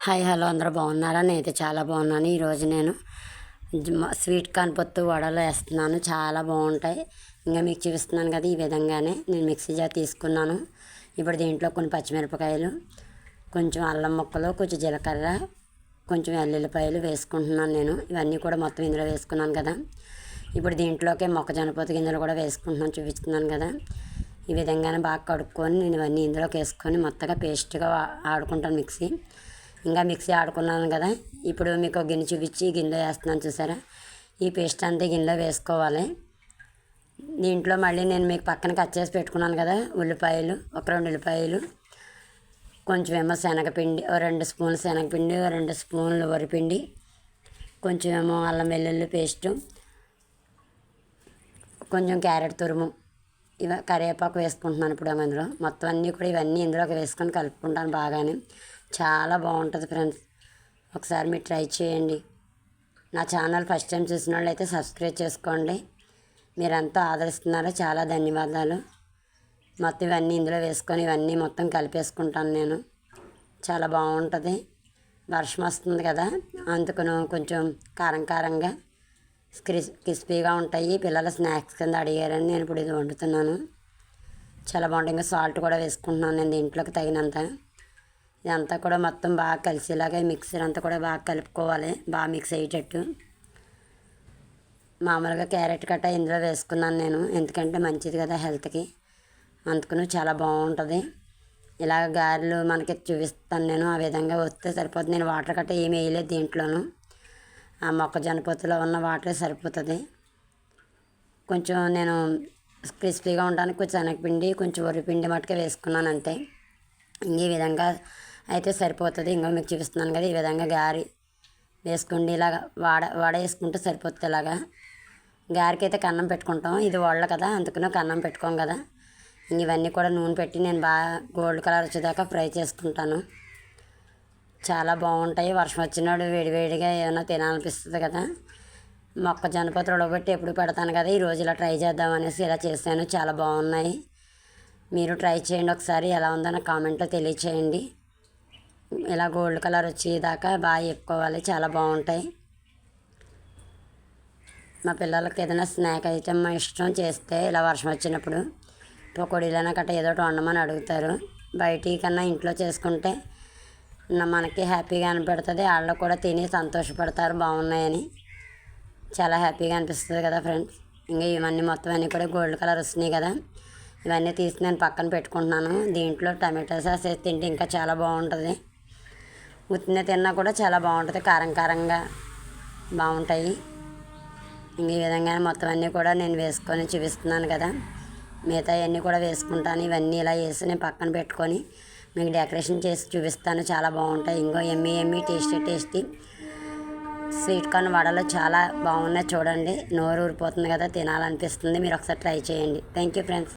Hi hello అందరూ బాగున్నారా? నేనైతే చాలా బాగున్నాను. ఈరోజు నేను స్వీట్ కార్న్ పొత్తు వడలు వేస్తున్నాను. చాలా బాగుంటాయి. ఇంకా మీకు చూపిస్తున్నాను కదా ఈ విధంగానే. నేను మిక్సీ జార్ తీసుకున్నాను. ఇప్పుడు దీంట్లో కొన్ని పచ్చిమిరపకాయలు కొంచెం అల్లం ముక్కలు కొంచెం జీలకర్ర కొంచెం వెల్లుల్లిపాయలు వేసుకుంటున్నాను నేను. ఇవన్నీ కూడా మొత్తం ఇందులో వేసుకున్నాను కదా. ఇప్పుడు దీంట్లోకి మొక్కజొన్న పొత్తు గింజలు కూడా వేసుకుంటున్నాను చూపిస్తున్నాను కదా. ఈ విధంగానే బాగా కడుక్కొని నేను ఇవన్నీ ఇందులోకి వేసుకొని మొత్తగా పేస్ట్గా ఆడుకుంటాను మిక్సీ. ఇంకా మిక్సీ ఆడుకున్నాను కదా. ఇప్పుడు మీకు గిన్నె చూపించి గిన్నెలో వేస్తున్నాను చూసారా? ఈ పేస్ట్ అంతా గిన్నెలో వేసుకోవాలి. దీంట్లో మళ్ళీ నేను మీకు పక్కన కట్ చేసి పెట్టుకున్నాను కదా ఉల్లిపాయలు ఒక రెండు ఉల్లిపాయలు కొంచెం ఏమో శనగపిండి ఓ రెండు స్పూన్లు శనగపిండి ఓ రెండు స్పూన్లు వరిపిండి కొంచెం ఏమో అల్లం వెల్లుల్లి పేస్టు కొంచెం క్యారెట్ తురుము ఇవ కరివేపాకు వేసుకుంటున్నాను ఇప్పుడు అందులో. మొత్తం అన్నీ కూడా ఇవన్నీ ఇందులోకి వేసుకొని కలుపుకుంటాను బాగానే. చాలా బాగుంటుంది ఫ్రెండ్స్. ఒకసారి మీరు ట్రై చేయండి. నా ఛానల్ ఫస్ట్ టైం చూసిన వాళ్ళు అయితే సబ్స్క్రైబ్ చేసుకోండి. మీరంతా ఆదరిస్తున్నారో చాలా ధన్యవాదాలు. మొత్తం ఇవన్నీ ఇందులో వేసుకొని ఇవన్నీ మొత్తం కలిపేసుకుంటాను నేను. చాలా బాగుంటుంది. వర్షం వస్తుంది కదా అందుకును కొంచెం కారం కారంగా క్రిస్ క్రిస్పీగా ఉంటాయి. పిల్లల స్నాక్స్ కింద అడిగారని నేను ఇప్పుడు ఇది వండుతున్నాను. చాలా బాగుంటుంది ఇంకా సాల్ట్ కూడా వేసుకుంటున్నాను నేను దీంట్లోకి తగినంత. ఇదంతా కూడా మొత్తం బాగా కలిసేలాగా మిక్సర్ అంతా కూడా బాగా కలుపుకోవాలి. బాగా మిక్స్ అయ్యేటట్టు. మామూలుగా క్యారెట్ కట్ట ఇందులో వేసుకున్నాను నేను. ఎందుకంటే మంచిది కదా హెల్త్కి. అందుకును చాలా బాగుంటుంది. ఇలా గారెలు మనకి చూపిస్తాను నేను. ఆ విధంగా వస్తే సరిపోతుంది. నేను వాటర్ కట్ట ఏమి వేయలేదు దీంట్లోనూ. ఆ మొక్కజొన్న పొత్తులో ఉన్న వాటర్ సరిపోతుంది. కొంచెం నేను క్రిస్పీగా ఉండడానికి కొంచెం శనగపిండి కొంచెం వరిపిండి మటుకే వేసుకున్నాను అంతే. ఈ విధంగా అయితే సరిపోతుంది. ఇంకో మీకు చూపిస్తున్నాను కదా ఈ విధంగా గారి వేసుకోండి. ఇలాగ వాడ వడ వేసుకుంటే సరిపోతుంది ఇలాగా. గారికి అయితే కన్నం పెట్టుకుంటాం. ఇది వాళ్ళ కదా అందుకనే కన్నం పెట్టుకోం కదా. ఇవన్నీ కూడా నూనె పెట్టి నేను బాగా గోల్డ్ కలర్ వచ్చేదాకా ఫ్రై చేసుకుంటాను. చాలా బాగుంటాయి. వర్షం వచ్చినాడు వేడివేడిగా ఏమైనా తినాలనిపిస్తుంది కదా. మొక్కజొన్న పొత్తి ఉడకబెట్టి ఎప్పుడు పెడతాను కదా ఈరోజు ఇలా ట్రై చేద్దామనేసి ఇలా చేశాను. చాలా బాగున్నాయి. మీరు ట్రై చేయండి ఒకసారి ఎలా ఉందో నాకు కామెంట్లో తెలియచేయండి. ఇలా గోల్డ్ కలర్ వచ్చేదాకా బాగా ఎక్కుకోవాలి చాలా బాగుంటాయి. మా పిల్లలకి ఏదైనా స్నాక్ ఐటమ్ ఇష్టం చేస్తే ఇలా వర్షం వచ్చినప్పుడు పకోడీలైనా గట్ట ఏదో ఒకటి వండమని అడుగుతారు. బయటి కన్నా ఇంట్లో చేసుకుంటే మనకి హ్యాపీగా అనిపెడుతుంది. వాళ్ళు కూడా తిని సంతోషపడతారు బాగున్నాయని. చాలా హ్యాపీగా అనిపిస్తుంది కదా ఫ్రెండ్స్ ఇంకా ఇవన్నీ మొత్తం అన్నీ కూడా గోల్డ్ కలర్ వస్తున్నాయి కదా. ఇవన్నీ తీసి నేను పక్కన పెట్టుకుంటున్నాను. దీంట్లో టమాటో సాస్ వేసి తింటే ఇంకా చాలా బాగుంటుంది. ఉత్తిన తిన్నా కూడా చాలా బాగుంటుంది. కారం కారంగా బాగుంటాయి. ఇంక ఈ విధంగా మొత్తం అన్నీ కూడా నేను వేసుకొని చూపిస్తున్నాను కదా. మిగతా అన్నీ కూడా వేసుకుంటాను. ఇవన్నీ ఇలా వేసి నేను పక్కన పెట్టుకొని మీకు డెకరేషన్ చేసి చూపిస్తాను. చాలా బాగుంటాయి. ఇంకో yummy yummy tasty tasty sweet corn వడలు చాలా బాగున్నాయి. చూడండి నోరు ఊరిపోతుంది కదా తినాలనిపిస్తుంది. మీరు ఒకసారి ట్రై చేయండి. Thank you friends.